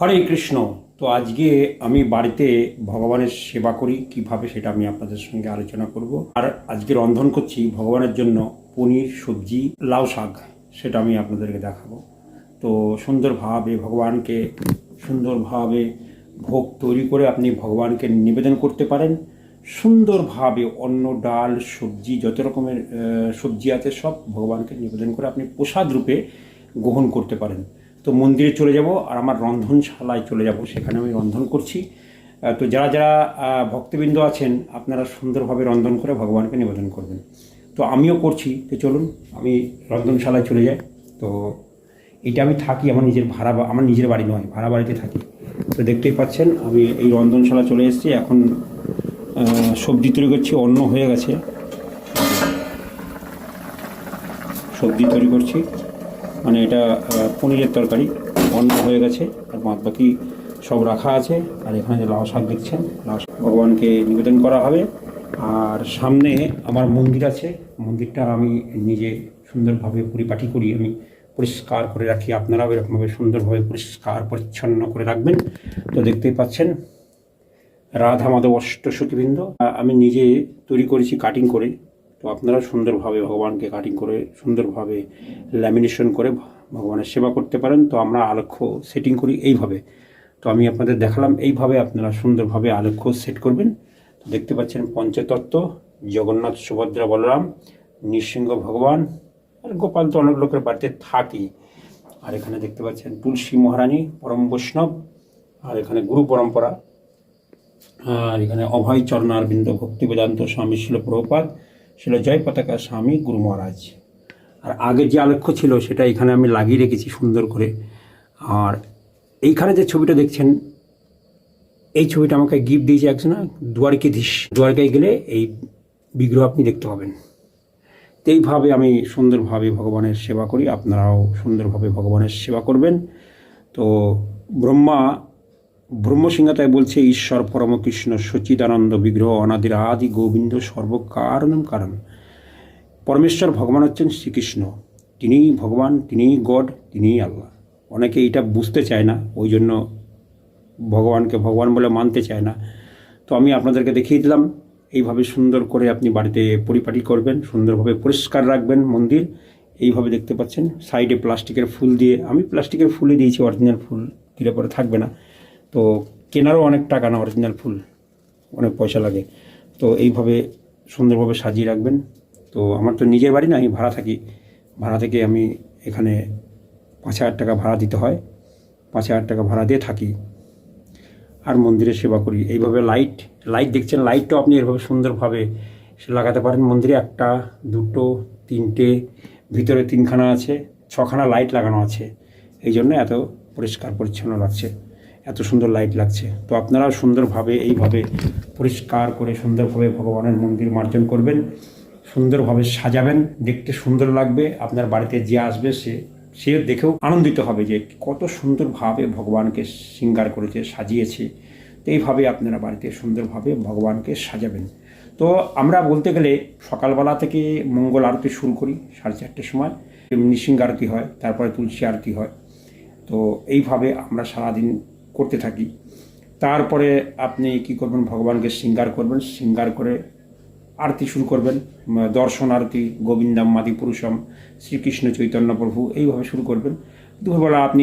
হরে কৃষ্ণ। তো আজকে আমি বাড়িতে ভগবানের সেবা করি, কীভাবে সেটা আমি আপনাদের সঙ্গে আলোচনা করব। আর আজকে রন্ধন করছি ভগবানের জন্য পনির, সবজি, লাউ শাক, সেটা আমি আপনাদেরকে দেখাবো। তো সুন্দরভাবে ভগবানকে সুন্দরভাবে ভোগ তৈরি করে আপনি ভগবানকে নিবেদন করতে পারেন। সুন্দরভাবে অন্ন, ডাল, সবজি, যত রকমের সবজি আছে, সব ভগবানকে নিবেদন করে আপনি প্রসাদ রূপে গ্রহণ করতে পারেন। তো মন্দিরে চলে যাব আর আমার রন্ধনশালায় চলে যাব, সেখানে আমি রন্ধন করছি। তো যারা যারা ভক্তবৃন্দ আছেন, আপনারা সুন্দরভাবে রন্ধন করে ভগবানকে নিবেদন করবেন। তো আমিও করছি, তো চলুন, আমি রন্ধনশালায় চলে যাই। তো এটা আমি থাকি, আমার নিজের ভাড়া আমার নিজের বাড়ি নয়, ভাড়া বাড়িতে থাকি। তো দেখতেই পাচ্ছেন, আমি এই রন্ধনশালা চলে এসেছি। এখন সবজি তৈরি করছি, অন্ন হয়ে গেছে। সবজি তৈরি করছি। মানে এটা পনিরের তরকারি। অন্ন হয়ে গেছে, আর বাদ বাকি সব রাখা আছে। আর এখানে যে লাউ শাক দেখছেন, লাউ শাক ভগবানকে নিবেদন করা হবে। আর সামনে আমার মন্দির আছে। মন্দিরটা আমি নিজে সুন্দরভাবে পরিপাটি করি, আমি পরিষ্কার করে রাখি। আপনারাও এরকমভাবে সুন্দরভাবে পরিষ্কার, পরিচ্ছন্ন করে রাখবেন। তো দেখতেই পাচ্ছেন, রাধা মাধব অষ্টসখীবৃন্দ আ- আমি নিজে তৈরি করেছি, কাটিং করে। তো আপনারা সুন্দরভাবে ভগবানকে কাটিং করে, সুন্দরভাবে ল্যামিনেশন করে ভগবানের সেবা করতে পারেন। তো আমরা আলক্ষ্য সেটিং করি এইভাবে। তো আমি আপনাদের দেখালাম, এইভাবে আপনারা সুন্দরভাবে আলক্ষ্য সেট করবেন। তো দেখতে পাচ্ছেন পঞ্চতত্ত্ব, জগন্নাথ সুভদ্রা বলরাম, নৃসিংহ ভগবান, আর গোপাল তো অনেক লোকের বাড়িতে থাকি। আর এখানে দেখতে পাচ্ছেন তুলসী মহারানী, পরম বৈষ্ণব, আর এখানে গুরু পরম্পরা। আর এখানে অভয় চরণারবিন্দ ভক্তি বেদান্ত স্বামী শিল প্রভুপাদ ছিল জয় পতাকা স্বামী গুরু মহারাজ। আর আগে যে আলেখ্য ছিল সেটা এখানে আমি লাগিয়ে রেখেছি সুন্দর করে। আর এইখানে যে ছবিটা দেখছেন, এই ছবিটা আমাকে গিফট দিয়েছে একজন দুয়ারকাধীশ দুয়ারকায় গেলে এই বিগ্রহ আপনি দেখতে পাবেন। তো এইভাবে আমি সুন্দরভাবে ভগবানের সেবা করি। আপনারাও সুন্দরভাবে ভগবানের সেবা করবেন। তো ব্রহ্মা ব্রহ্মসিংহতায় বলছে, ঈশ্বর পরম কৃষ্ণ সচিদানন্দ বিগ্রহ অনাদির আদি গোবিন্দ সর্বকারণম কারণ। পরমেশ্বর ভগবান হচ্ছেন শ্রীকৃষ্ণ। তিনিই ভগবান, তিনিই গড, তিনিই আল্লাহ। অনেকে এটা বুঝতে চায় না, ওই জন্য ভগবানকে ভগবান বলে মানতে চায় না। তো আমি আপনাদেরকে দেখিয়ে দিলাম, এইভাবে সুন্দর করে আপনি বাড়িতে পরিপাটি করবেন, সুন্দরভাবে পরিষ্কার রাখবেন মন্দির। এইভাবে দেখতে পাচ্ছেন, সাইডে প্লাস্টিকের ফুল দিয়ে, আমি প্লাস্টিকের ফুলই দিয়েছি, অরিজিনাল ফুল, দিলে পরে থাকবে না। তো কেনারও অনেক টাকা না অরিজিনাল ফুল। অনেক পয়সা লাগে। তো এইভাবে সুন্দরভাবে সাজিয়ে রাখবেন। তো আমার তো নিজের বাড়ি না, আমি ভাড়া থাকি। ভাড়া থেকে আমি এখানে পাঁচ হাজার টাকা ভাড়া দিতে হয়। পাঁচ হাজার টাকা ভাড়া দিয়ে থাকি। আর মন্দিরে সেবা করি। এইভাবে লাইট লাইট দেখছেন লাইটটাও আপনি এভাবে সুন্দরভাবে লাগাতে পারেন। মন্দিরে একটা, দুটো, তিনটে, ভিতরে তিনখানা আছে, ছখানা লাইট লাগানো আছে। এই জন্য এত পরিষ্কার পরিচ্ছন্ন লাগছে। এত সুন্দর লাইট লাগছে। তো আপনারাও সুন্দরভাবে এইভাবে পরিষ্কার করে সুন্দরভাবে ভগবানের মন্দির মার্জন করবেন, সুন্দরভাবে সাজাবেন, দেখতে সুন্দর লাগবে, আপনার বাড়িতে যে আসবে সে সে দেখেও আনন্দিত হবে যে কত সুন্দরভাবে ভগবানকে শৃঙ্গার করেছে, সাজিয়েছে। তো এইভাবে আপনারা বাড়িতে সুন্দরভাবে ভগবানকে সাজাবেন। তো আমরা বলতে গেলে সকালবেলা থেকে মঙ্গল আরতি শুরু করি, সাড়ে চারটের সময়। নৃসিংহ আরতি হয়, তারপরে তুলসী আরতি হয়। তো এইভাবে আমরা সারাদিন করতে থাকি। তারপরে আপনি কি করবেন? ভগবানকে শৃঙ্গার করবেন। শৃঙ্গার করে আরতি শুরু করবেন। দর্শন আরতি, গোবিন্দাম মাদি পুরুষম শ্রীকৃষ্ণ চৈতন্য প্রভু এইভাবে শুরু করবেন। দুপুরবেলা আপনি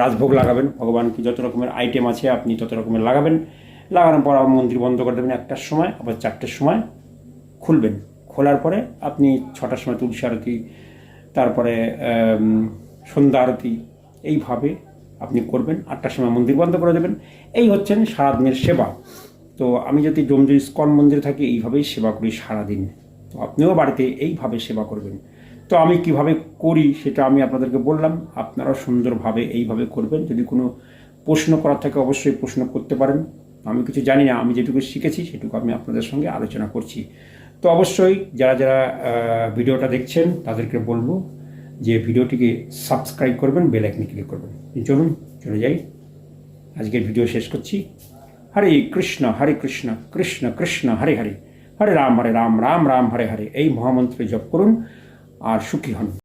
রাজভোগ লাগাবেন। ভগবানকে যত রকমের আইটেম আছে আপনি তত রকমের লাগাবেন। লাগানোর পর মন্দির বন্ধ করে দেবেন একটার সময়, আবার চারটের সময় খুলবেন। খোলার পরে আপনি ছটার সময় তুলসী আরতি, তারপরে সন্ধ্যা আরতি, এইভাবে আপনি করবেন, আটটার সময় মন্দির বন্ধ করে দেবেন। এই হচ্ছেন সারাদিনের সেবা। তো আমি যদি ডোমজুর ইস্কন মন্দিরে থাকি, এইভাবেই সেবা করি সারাদিন। তো আপনিও বাড়িতে এইভাবে সেবা করবেন। তো আমি কীভাবে করি সেটা আমি আপনাদেরকে বললাম। আপনারাও সুন্দরভাবে এইভাবে করবেন। যদি কোনো প্রশ্ন করার থাকে, অবশ্যই প্রশ্ন করতে পারেন। আমি কিছু জানি না, আমি যেটুকু শিখেছি, সেটুকু আমি আপনাদের সঙ্গে আলোচনা করছি। তো অবশ্যই যারা যারা ভিডিওটা দেখছেন, তাদেরকে বলব যে ভিডিওটিকে সাবস্ক্রাইব করবেন, বেল আইকনে ক্লিক করবেন। চলুন, চলে যাই। আজকের ভিডিও শেষ করছি। হরে কৃষ্ণ হরে কৃষ্ণ কৃষ্ণ কৃষ্ণ, হরে হরে। হরে রাম হরে রাম রাম রাম, হরে হরে। এই মহামন্ত্রে জপ করুন আর সুখী হন।